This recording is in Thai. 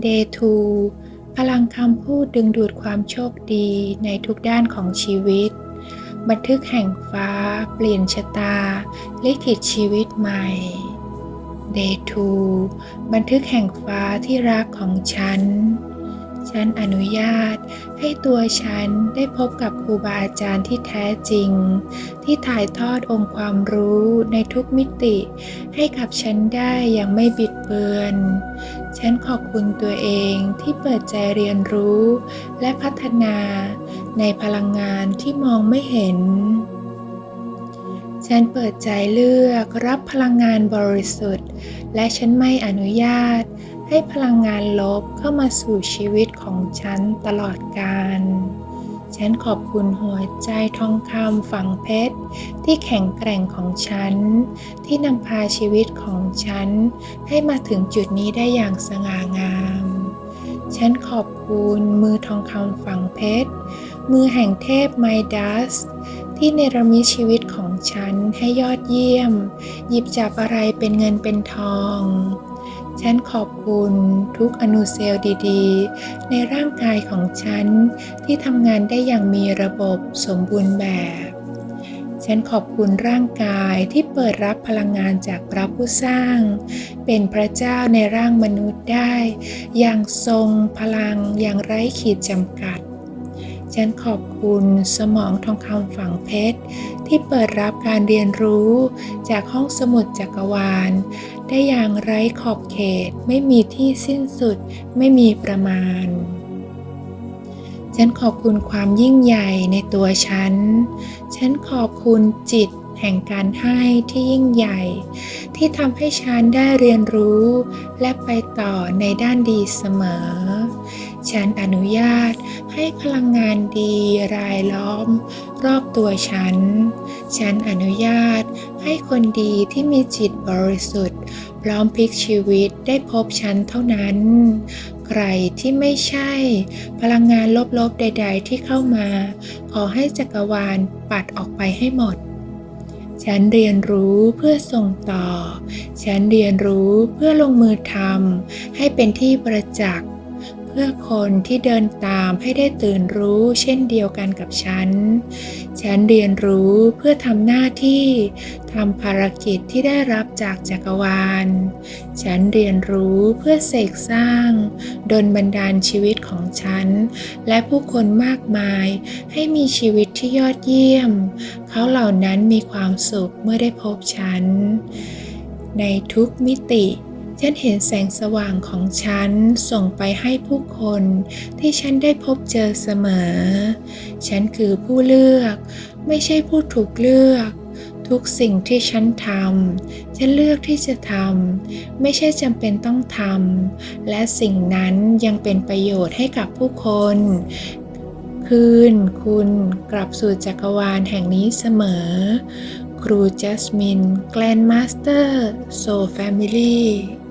Day 2พลังคำพูดดึงดูดความโชคดีในทุกด้านของชีวิต บันทึกแห่งฟ้า เปลี่ยนชะตา ลิขิตชีวิตใหม่ Day 2บันทึกแห่งฟ้าที่รักของฉัน ฉันอนุญาตให้ตัวฉันได้พบกับครูบาอาจารย์ที่แท้จริง ที่ถ่ายทอดองค์ความรู้ในทุกมิติ ให้กับฉันได้อย่างไม่บิดเบือน ฉันขอบคุณตัวเองที่เปิดใจเรียนรู้และพัฒนาในพลังงานที่มองไม่เห็น ฉันเปิดใจเลือกรับพลังงานบริสุทธิ์ และฉันไม่อนุญาต ให้พลังงานลบเข้ามาสู่ชีวิตของฉันตลอดกาล ฉันขอบคุณหัวใจทองคำฝังเพชร ที่แข็งแกร่งของฉัน ที่นำพาชีวิตของฉัน ให้มาถึงจุดนี้ได้อย่างสง่างาม ฉันขอบคุณมือทองคำฝังเพชร มือแห่งเทพไมดัสที่เนรมิตชีวิตของฉันให้ยอดเยี่ยม หยิบจับอะไรเป็นเงินเป็นทอง ฉันขอบคุณทุกอนุเซลล์ดีๆ ในร่างกายของฉันที่ทำงานได้อย่างมีระบบสมบูรณ์แบบ ฉันขอบคุณร่างกายที่เปิดรับพลังงานจากพระผู้สร้าง เป็นพระเจ้าในร่างมนุษย์ได้ อย่างทรงพลังอย่างไร้ขีดจำกัด ฉันขอบคุณสมองทองคำฝังเพชร ที่เปิดรับการเรียนรู้จากห้องสมุดจักรวาล ได้อย่างไร้ขอบเขตไม่มีที่สิ้นสุดไม่มีประมาณ ฉันขอบคุณความยิ่งใหญ่ในตัวฉัน ฉันขอบคุณจิตแห่งการให้ที่ยิ่งใหญ่ ที่ทำให้ฉันได้เรียนรู้ และไปต่อในด้านดีเสมอ ฉันอนุญาตให้พลังงานดีรายล้อม รอบตัวฉัน ฉันอนุญาตให้คนดีที่มีจิตบริสุทธิ์พร้อมพลิกชีวิตได้พบฉันเท่านั้น ใครที่ไม่ใช่ พลังงานลบๆใด ๆ ที่เข้ามา ขอให้จักรวาลปัดออกไปให้หมด ฉันเรียนรู้เพื่อส่งต่อ ฉันเรียนรู้เพื่อลงมือทำให้เป็นที่ประจักษ์ เพื่อคนที่เดินตามให้ได้ตื่นรู้เช่นเดียวกันกับฉัน ฉันเรียนรู้เพื่อทำหน้าที่ทำภารกิจที่ได้รับจากจักรวาล ฉันเรียนรู้เพื่อเสกสร้างดลบันดาลชีวิตของฉัน และผู้คนมากมายให้มีชีวิตที่ยอดเยี่ยม เขาเหล่านั้นมีความสุขเมื่อได้พบฉัน ในทุกมิติ ฉันเห็นแสงสว่างของฉันส่งไปให้ผู้คนที่ฉันได้พบเจอเสมอ ฉันคือผู้เลือก ไม่ใช่ผู้ถูกเลือก ทุกสิ่งที่ฉันทำฉันเลือกที่จะทำไม่ใช่จำเป็นต้องทำและสิ่งนั้นยังเป็นประโยชน์ให้กับผู้คนคืนคุณกลับสู่จักรวาลแห่งนี้เสมอ ครูจัสมิน แกลนมาสเตอร์ โซแฟมิลี่